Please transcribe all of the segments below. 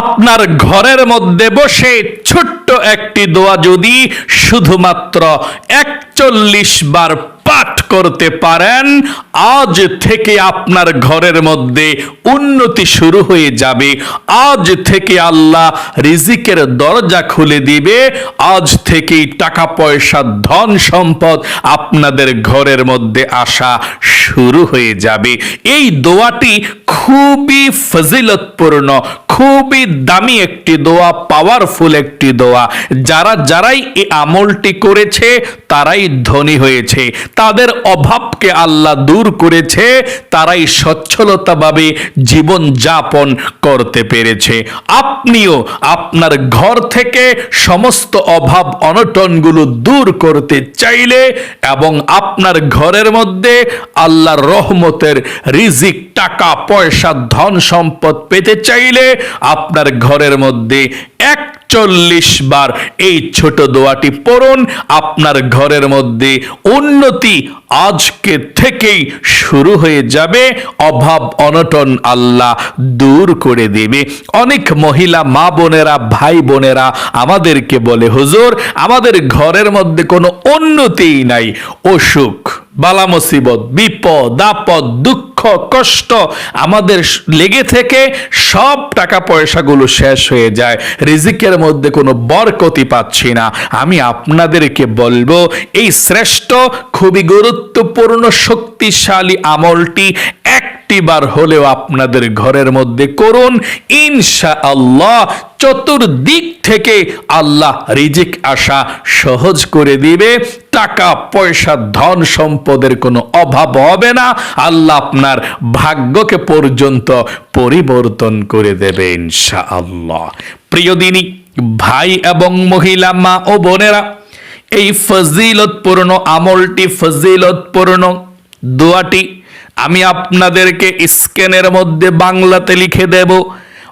আপনার ঘরের মধ্যে বসে ছোট্ট একটি দোয়া যদি শুধুমাত্র একচল্লিশ বার পাঠ করতে পারেন, আজ থেকে আপনার ঘরের মধ্যে উন্নতি শুরু হয়ে যাবে। আজ থেকে আল্লাহ রিজিকের দরজা খুলে দিবে। আজ থেকেই টাকা পয়সা, ধন সম্পদ আপনাদের ঘরের মধ্যে আসা শুরু হয়ে যাবে। এই দোয়াটি খুবই ফজিলতপূর্ণ, খুবই দামি একটি দোয়া পাওয়ারফুল একটি দোয়া। যারা যারাই এই আমলটি করেছে, তারাই ধনী হয়েছে। তাদের অভাবকে আল্লাহ দূর করেছে, তারাই সচ্ছলতাভাবে জীবন যাপন করতে পেরেছে। আপনিও আপনার ঘর থেকে সমস্ত অভাব, অনটনগুলো দূর করতে চাইলে এবং আপনার ঘরের মধ্যে আল্লাহর রহমতের রিজিক টাকা পয়সা ধন সম্পদ পেতে চাইলে আপনার ঘরের মধ্যে একচল্লিশ বার এই ছোট দোয়াটি পড়ুন। আপনার ঘরের মধ্যে উন্নতি আজকে থেকেই শুরু হয়ে যাবে। অভাব, অনটন আল্লাহ দূর করে দেবে। অনেক মহিলা, মা বোনেরা, ভাই বোনেরা আমাদেরকে বলে, হুজুর, আমাদের ঘরের মধ্যে কোনো উন্নতিই নাই। অসুখ, বালা মুসিবত, বিপদ, আপদ, দুঃখ, কষ্ট আমাদের লেগে থেকে সব টাকা পয়সাগুলো শেষ হয়ে যায়। রিজিকের মধ্যে কোনো বরকতি পাচ্ছি না। আমি আপনাদেরকে বলব, এই শ্রেষ্ঠ, খুবই গুরুত্বপূর্ণ, শক্তিশালী আমলটি একটিবার হলেও আপনাদের ঘরের মধ্যে করুন। ইনশা আল্লাহ চতুর্দিক থেকে আল্লাহ রিজিক আসা সহজ করে দিবে। টাকা, পয়সা, ধন সম্পদের কোনো অভাব হবে না। আল্লাহ আপনার ভাগ্যকে পর্যন্ত পরিবর্তন করে দেবে ইনশা আল্লাহ প্রিয় দিনী ভাই এবং মহিলা, মা ও বোনেরা, এই ফজিলতপূর্ণ আমলটি ফজিলতপূর্ণ। দোয়াটি আমি আপনাদেরকে স্ক্যানের মধ্যে বাংলাতে লিখে দেব।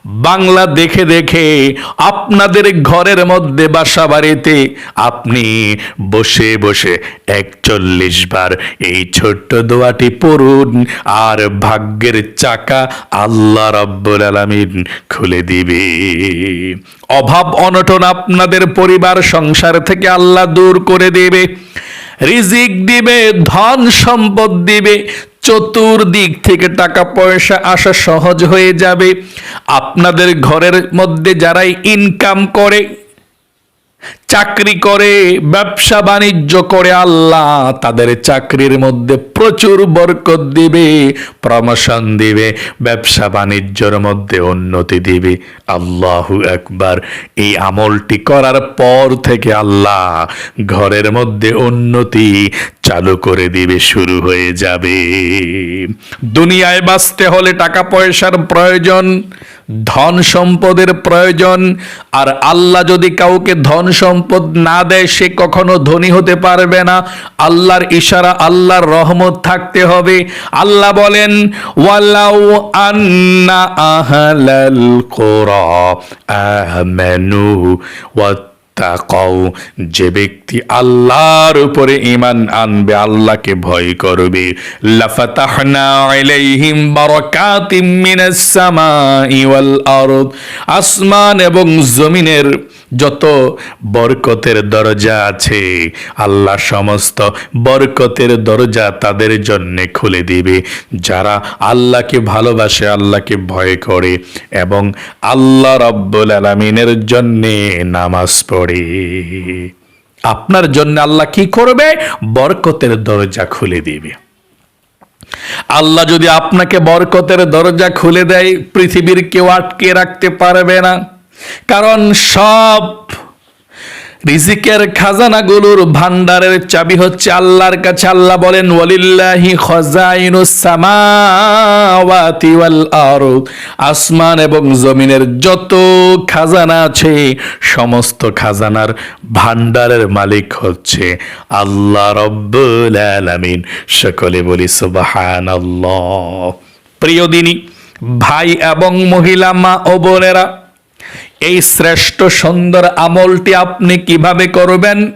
বাংলা দেখে দেখে আপনাদের ঘরের মধ্যে বাসা বাড়িতে আপনি বসে বসে একচল্লিশ বার এই ছোট্ট দোয়াটি পড়ুন আর ভাগ্যের চাকা আল্লাহ রব্বুল আলামিন খুলে দিবে। অভাব অনটন আপনাদের পরিবার সংসার থেকে আল্লাহ দূর করে দেবে। রিজিক দিবে, ধন সম্পদ দিবে চতুর্দিক থেকে টাকা পয়সা আসা সহজ হয়ে যাবে। আপনাদের ঘরের মধ্যে যারাই ইনকাম করে চাকরি করে, ব্যবসা বাণিজ্য করে, আল্লাহ তাদের চাকরির মধ্যে প্রচুর বরকত দিবে প্রমোশন দিবে, ব্যবসা বাণিজ্যর মধ্যে উন্নতি দিবে। আল্লাহু একবার এই আমলটি করার পর থেকে আল্লাহ ঘরের মধ্যে উন্নতি চালু করে দিবে, শুরু হয়ে যাবে। দুনিয়ায় বাঁচতে হলে টাকা পয়সার প্রয়োজন। ধন সম্পদের প্রয়োজন। আর আল্লাহ যদি কাউকে ধন সম্পদ না দেয়, সে কখনো ধনী হতে পারবে না। আল্লাহর ইশারা, আল্লাহর রহমত থাকতে হবে। আল্লাহ বলেন, ওয়ালাউ আন্না আহলাল কোরা আমানু ওয়া তাকাও, যে ব্যক্তি আল্লাহর উপরে ইমান আনবে, আল্লাহকে ভয় করবে। আসমান এবং জমিনের যত বরকতের দরজা আছে, আল্লাহ সমস্ত বরকতের দরজা তাদের জন্য খুলে দিবে। যারা আল্লাহকে ভালোবাসে, আল্লাহকে ভয় করে এবং আল্লাহ রব্বুল আলমিনের জন্যে নামাজ পড়ে। আপনার জন্য আল্লাহ কি করবে? বরকতের দরজা খুলে দিবে। আল্লাহ যদি আপনাকে বরকতের দরজা খুলে দেয়, পৃথিবীর কেউ আটকে রাখতে পারবে না। কারণ সব রিজিকের খাজানাগুলোর ভান্ডারের চাবি হচ্ছে আল্লাহর কাছে। আল্লাহ বলেন, ওয়ালিল্লাহি খাজাইনুস সামাওয়াতি ওয়াল আরদ। আসমান এবং জমিনের যত খাজানা আছে, সমস্ত খাজানার ভান্ডারের মালিক হচ্ছে আল্লাহ রব্বুল আলামিন। সকলে বলি, সুবহানাল্লাহ। প্রিয় দিনী, ভাই এবং মহিলা, মা ও বোনেরা এই শ্রেষ্ঠ সুন্দর আমলটি আপনি কীভাবে করবেন?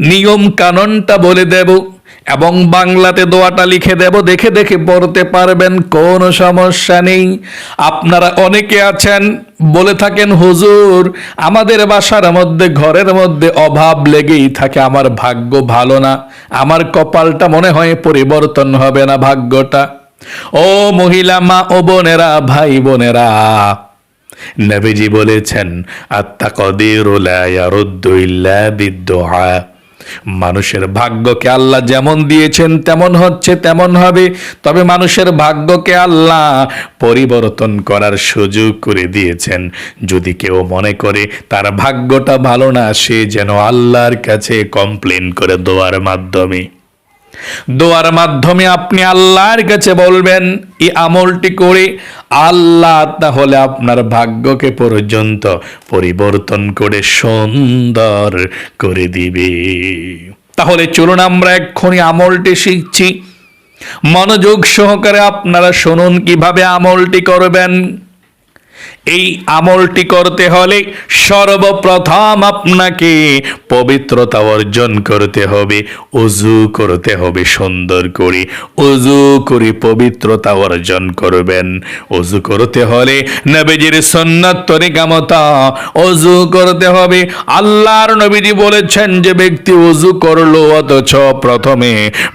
নিয়ম কানুনটা বলে দেব এবং বাংলাতে দোয়াটা লিখে দেব। দেখে দেখে পড়তে পারবেন, কোনো সমস্যা নেই। আপনারা অনেকে আছেন, বলে থাকেন, হুজুর, আমাদের বাসার মধ্যে, ঘরের মধ্যে অভাব লেগেই থাকে। আমার ভাগ্য ভালো না। আমার কপালটা মনে হয় পরিবর্তন হবে না ভাগ্যটা। ও মহিলা মা ও বোনেরা, ভাই বোনেরা নবীজি বলেছেন আত্মা কদির বিদ্যা মানুষের ভাগ্যকে আল্লাহ যেমন দিয়েছেন, তেমন হচ্ছে, তেমন হবে। তবে মানুষের ভাগ্যকে আল্লাহ পরিবর্তন করার সুযোগ করে দিয়েছেন। যদি কেউ মনে করে, তার ভাগ্যটা ভালো না, সে যেন আল্লাহর কাছে কমপ্লেন করে দেওয়ার মাধ্যমে। দোয়ার মাধ্যমে আপনি আল্লাহর কাছে বলবেন এই আমলটি করে আল্লাহ তাহলে আপনার ভাগ্যকে পর্যন্ত পরিবর্তন করে সুন্দর করে দিবে। তাহলে চলুন আমরা এক্ষুনি আমলটি শিখছি। মনোযোগ সহকারে আপনারা শুনুন কীভাবে আমলটি করবেন। এই আমলটি করতে হলে সর্বপ্রথম আপনাকে পবিত্রতা অর্জন করতে হবে অজু করতে হবে সুন্দর করে। অজু করে পবিত্রতা অর্জন করবেন। অজু করতে হলে নবীজির সন্ন্যত তরিকা মতো অজু করতে হবে। আল্লাহর নবীজি বলেছেন, যে ব্যক্তি অজু করল অথচ প্রথমে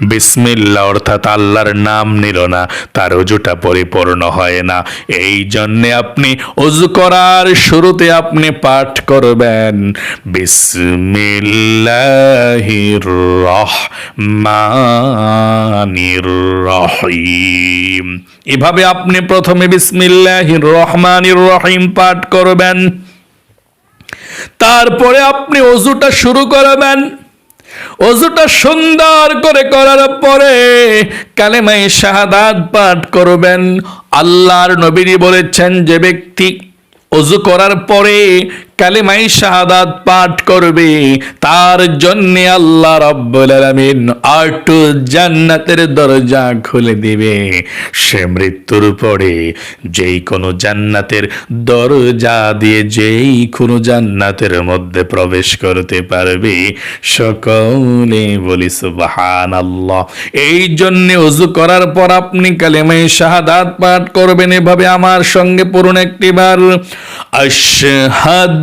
বিসমিল্লা অর্থাৎ আল্লাহর নাম নিল না, তার অজুটা পরিপূর্ণ হয় না। এই জন্যে আপনি অজু করার শুরুতে আপনি পাঠ করবেন। বিসমিল্লাহির রহমানির রহিম। এভাবে আপনি প্রথমে বিসমিল্লাহির রহমানির রহিম পাঠ করবেন। তারপরে আপনি অজুটা শুরু করবেন। অজুটা সুন্দর করে করার পরে কালেমাই শাহাদাত পাঠ করবেন। আল্লাহর নবীরই বলেছেন, যে ব্যক্তি অজু করার পরে কালেমাই শাহাদাত পাঠ করবে। তার জন্য আল্লাহ রব্বুল আলামিন আটু জান্নাতের দরজা খুলে দিবে। সে মৃত্যুর পরে যেই কোনো জান্নাতের দরজা দিয়ে যেই কোনো জান্নাতের মধ্যে প্রবেশ করতে পারবে, সকলে বলি সুবাহান আল্লাহ এই জন্য অজু করার পর আপনি কালেমাই শাহাদাত পাঠ করবেন। এভাবে আমার সঙ্গে পড়ুন একটিবার। আশহাদু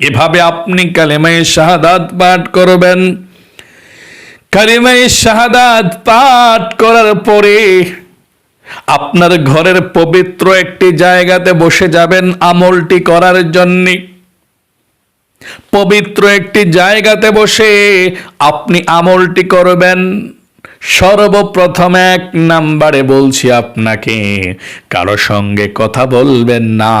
এভাবে আপনি কালেমায় শাহাদাত পাঠ করবেন। কালেমায় শাহাদাত পাঠ করার পরে আপনার ঘরের পবিত্র একটি জায়গাতে বসে যাবেন আমলটি করার জন্যে। পবিত্র একটি জায়গাতে বসে আপনি আমলটি করবেন। সর্বপ্রথম এক নাম্বারে বলছি আপনাকে, কারও সঙ্গে কথা বলবেন না।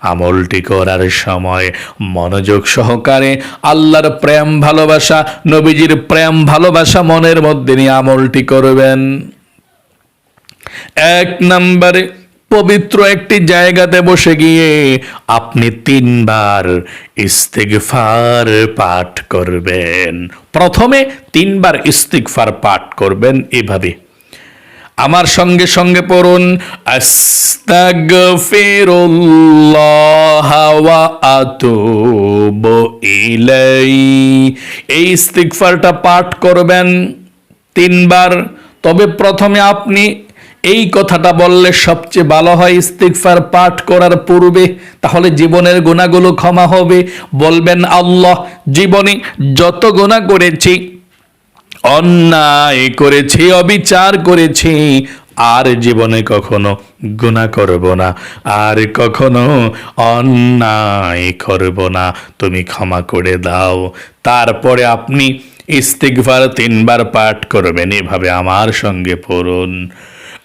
আমলটি করার সময় মনোযোগ সহকারে আল্লাহর প্রেম ভালোবাসা, নবীজির প্রেম ভালোবাসা মনের মধ্যে নিয়ে আমলটি করবেন। এক নম্বরে পবিত্র একটি জায়গাতে বসে গিয়ে আপনি তিনবার ইস্তিগফার পাঠ করবেন। প্রথমে তিনবার ইস্তিগফার পাঠ করবেন এভাবে। আমার সঙ্গে সঙ্গে পড়ুন, আস্তাগফিরুল্লাহ ইলাই এই ইস্তিগফারটা পাঠ করবেন তিনবার। তবে প্রথমে আপনি এই কথাটা বললে সবচেয়ে ভালো হয় ইস্তিকফার পাঠ করার পূর্বে। তাহলে জীবনের গুণাগুলো ক্ষমা হবে। বলবেন, আল্লাহ, জীবনে যত গুণা করেছি, অন্যায় করেছি, অবিচার করেছি, আর জীবনে কখনো গুণা করব না। আর কখনো অন্যায় করব না। তুমি ক্ষমা করে দাও। তারপরে আপনি ইস্তিগফার তিনবার পাঠ করবেন। এভাবে আমার সঙ্গে পড়ুন।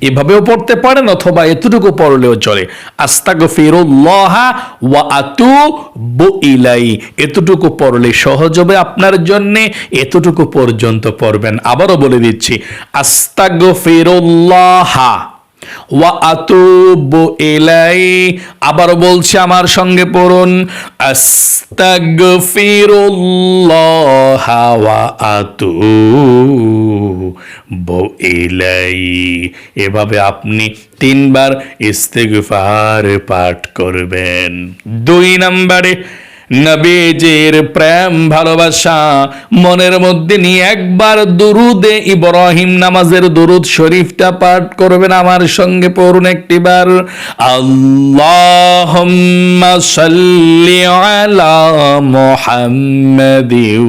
এভাবেও পড়তে পারেন অথবা এতটুকু পড়লেও চলে। আস্তাগ ফিরুল্লাহা ওয়া আতু ইলাই। এতটুকু পড়লে সহজ হবে আপনার জন্য, এতটুকু পর্যন্ত পড়বেন। আবারও বলে দিচ্ছি আস্তাগ ফিরুল্লাহা ওয়া আতুবু ইলাই। আবার বলছি আমার সঙ্গে পড়ুন, আস্তাগফিরুল্লাহ ওয়া আতুবু ইলাই এভাবে আপনি তিনবার ইস্তেগফার পাঠ করবেন। দুই নম্বরে, নবীজির প্রেম, ভালোবাসা, মনের মধ্যে নিয়ে একবার দুরুদে ইব্রাহিম নামাজের দুরুদ শরীফটা পাঠ করবেন আমার সঙ্গে পড়ুন একটিবার। আল্লাহুম্মা সাল্লি আলা মুহাম্মাদিউ।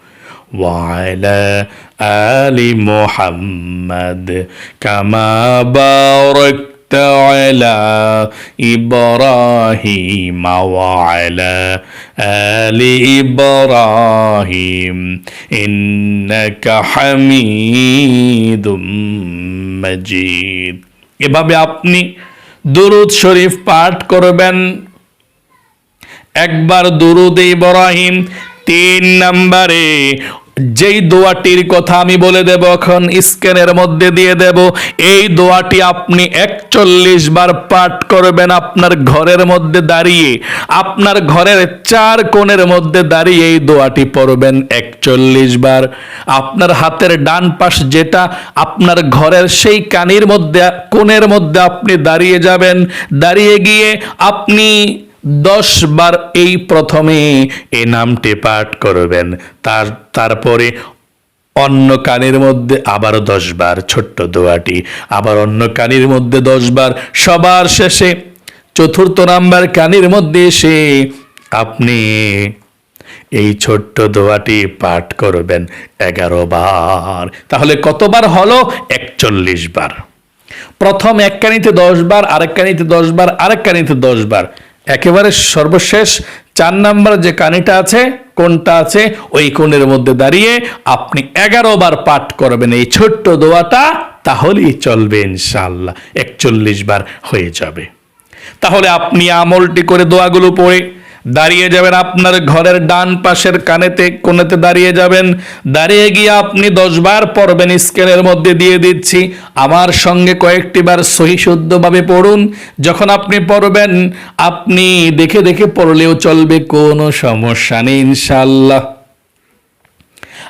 وعلى آل محمد كما باركت على إبراهيم وعلى آل إبراهيم إنك حميد مجيد এভাবে আপনি দুরুদ শরীফ পাঠ করবেন একবার দুরুদ ইব্রাহিম তিন নম্বরে যেই দোয়াটির কথা আমি বলে দেব এখন, স্ক্যানের মধ্যে দিয়ে দেব। এই দোয়াটি আপনি একচল্লিশ বার পাঠ করবেন আপনার ঘরের মধ্যে দাঁড়িয়ে। আপনার ঘরের চার কোণের মধ্যে দাঁড়িয়ে এই দোয়াটি পড়বেন একচল্লিশ বার। আপনার হাতের ডান পাশ যেটা আপনার ঘরের সেই কানির মধ্যে, কোণের মধ্যে আপনি দাঁড়িয়ে যাবেন। দাঁড়িয়ে গিয়ে আপনি দশ বার এই প্রথমে এই নামটি পাঠ করবেন। তার, তারপরে অন্য কানের মধ্যে আবার দশ বার ছোট্ট দোয়াটি। আবার অন্য কানের মধ্যে দশ বার সবার শেষে চতুর্থ নাম্বার কানের মধ্যে এসে আপনি এই ছোট্ট দোয়াটি পাঠ করবেন এগারো বার। তাহলে কতবার হলো? একচল্লিশ বার। প্রথম এক কানিতে দশ বার, আরেক কানিতে দশ বার, আরেক কানিতে দশ বার। একেবারে সর্বশেষ চার নাম্বার যে কানিটা আছে, কোনটা আছে, ওই কোণের মধ্যে দাঁড়িয়ে আপনি এগারো বার পাঠ করবেন। এই ছোট্ট দোয়াটা তাহলেই চলবে ইনশাল্লাহ একচল্লিশ বার হয়ে যাবে। তাহলে আপনি আমলটি করে দোয়াগুলো পড়ে দাঁড়িয়ে যাবেন আপনার ঘরের ডান পাশের কানেতে কোনেতে দাঁড়িয়ে যাবেন। দাঁড়িয়ে গিয়ে আপনি দশবার পড়বেন, স্কেলের মধ্যে দিয়ে দিচ্ছি। আমার সঙ্গে কয়েকটি বার সহি শুদ্ধভাবে পড়ুন। যখন আপনি পড়বেন, আপনি দেখে দেখে পড়লেও চলবে, কোনো সমস্যা নেই ইনশাল্লাহ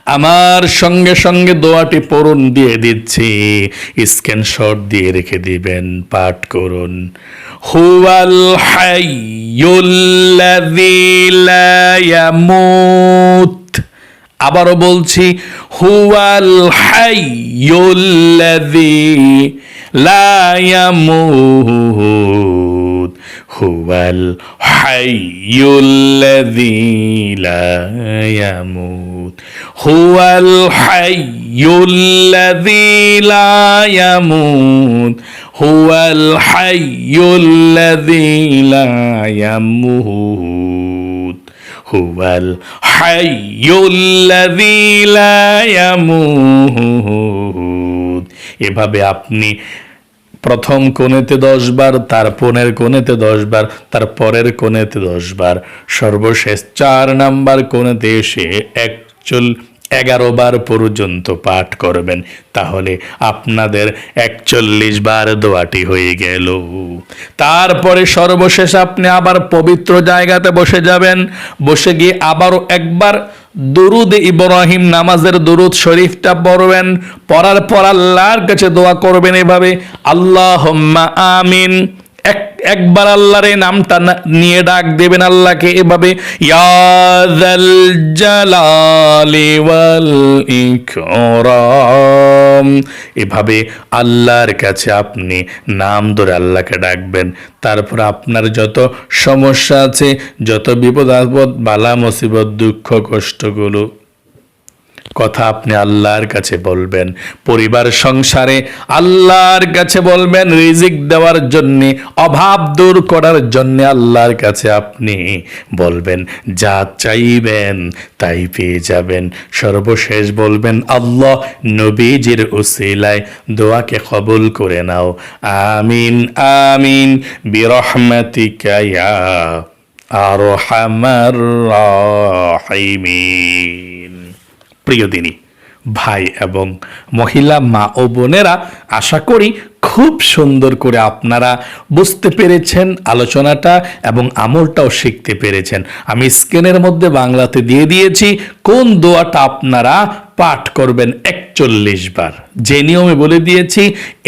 আমার সঙ্গে সঙ্গে দোয়াটি পড়ুন, দিয়ে দিচ্ছি। স্ক্রিনশট দিয়ে রেখে দিবেন, পাঠ করুন। হুয়াল হাইয়ুল্লাযী আবারও বলছি, হুয়াল হাইয়ুল্লাযী লা হুয়াল হাইয়ুল্লাযী লা ইয়ামুত। হুয়াল হাইয়ুল্লাযী লা ইয়ামুত, হুয়াল হাইয়ুল্লাযী লা ইয়ামুত, হুয়াল হাইয়ুল্লাযী লা ইয়ামুত। এভাবে আপনি প্রথম কোণেতে দশ বার, তার পনেরো কোণেতে দশ বার, তার পরের কোণেতে দশ বার, সর্বশেষ চার নাম্বার কোণেতে এসে একচল এগারো বার পর্যন্ত পাঠ করবেন, তাহলে আপনাদের একচল্লিশ বার দোয়াটি হয়ে গেল। তারপরে সর্বশেষ আপনি আবার পবিত্র জায়গাতে বসে যাবেন, বসে গিয়ে আবারও একবার দুরুদ ইব্রাহিম নামাজের দুরুদ শরীফটা পড়বেন, পড়ার পর আল্লাহর কাছে দোয়া করবেন এভাবে আল্লাহ আমিন। এক, একবার আল্লাহর এই নামটা নিয়ে ডাক দেবেন আল্লাহকে এভাবে এভাবে আল্লাহর কাছে আপনি নাম ধরে আল্লাহকে ডাকবেন। তারপর আপনার যত সমস্যা আছে, যত বিপদ আপদ, বালা, মুসিবত, দুঃখ, কষ্টগুলো কথা আপনি আল্লাহর কাছে বলবেন। পরিবার সংসারে আল্লাহর কাছে বলবেন, রিজিক দেওয়ার জন্যে, অভাব দূর করার জন্য আল্লাহর কাছে আপনি বলবেন। যা চাইবেন তাই পেয়ে যাবেন। সর্বশেষ বলবেন, আল্লাহ নবীজির উসিলায় দোয়াকে কবুল করে নাও। আমিন আমিন, বিরহমাতিকা আর রাহিমিন। প্রিয় দিনী, ভাই এবং মহিলা মা ও বোনেরা, আশা করি খুব সুন্দর করে আপনারা বুঝতে পেরেছেন আলোচনাটা এবং আমলটাও শিখতে পেরেছেন। আমি স্ক্রিনের মধ্যে বাংলাতে দিয়ে দিয়েছি, কোন দোয়াটা আপনারা পাঠ করবেন একচল্লিশ বার। যে নিয়মে বলে দিয়েছি,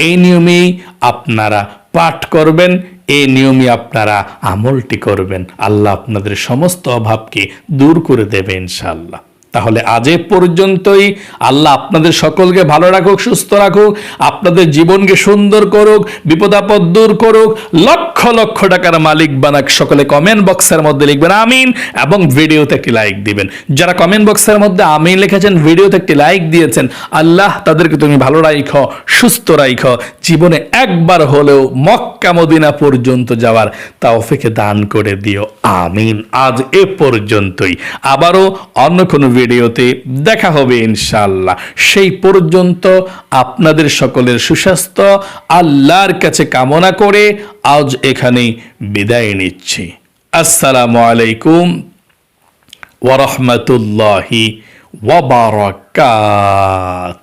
এই নিয়মেই আপনারা পাঠ করবেন, এই নিয়মে আপনারা আমলটি করবেন। আল্লাহ আপনাদের সমস্ত অভাবকে দূর করে দেবে ইনশাআল্লাহ। তাহলে আজ পর্যন্তই। আল্লাহ আপনাদের সকলকে ভালো রাখুক, সুস্থ রাখুক, আপনাদের জীবনকে সুন্দর করুক, বিপদাপদ দূর করুক, লক্ষ লক্ষ টাকার মালিক বানাক। সকলে কমেন্ট বক্সের মধ্যে লিখবেন আমিন এবং ভিডিওতে একটি লাইক দিবেন। যারা কমেন্ট বক্সের মধ্যে আমিন লিখেছেন, ভিডিওতে একটি লাইক দিয়েছেন, আল্লাহ তাদেরকে তুমি ভালো রাইখো, সুস্থ রাইখো। জীবনে একবার হলেও মক্কা মদিনা পর্যন্ত যাওয়ার তা তাওফিকে দান করে দিও। আমিন। আজ এ পর্যন্তই। আবারও অন্য কোনো ভিডিওতে দেখা হবে ইনশাআল্লাহ। সেই পর্যন্ত আপনাদের সকলের সুস্বাস্থ্য, আল্লাহর কাছে কামনা করে আজ এখানেই বিদায় নিচ্ছি। আসসালামু আলাইকুম ওরহমতুল্লাহি ওয়াবারাকাত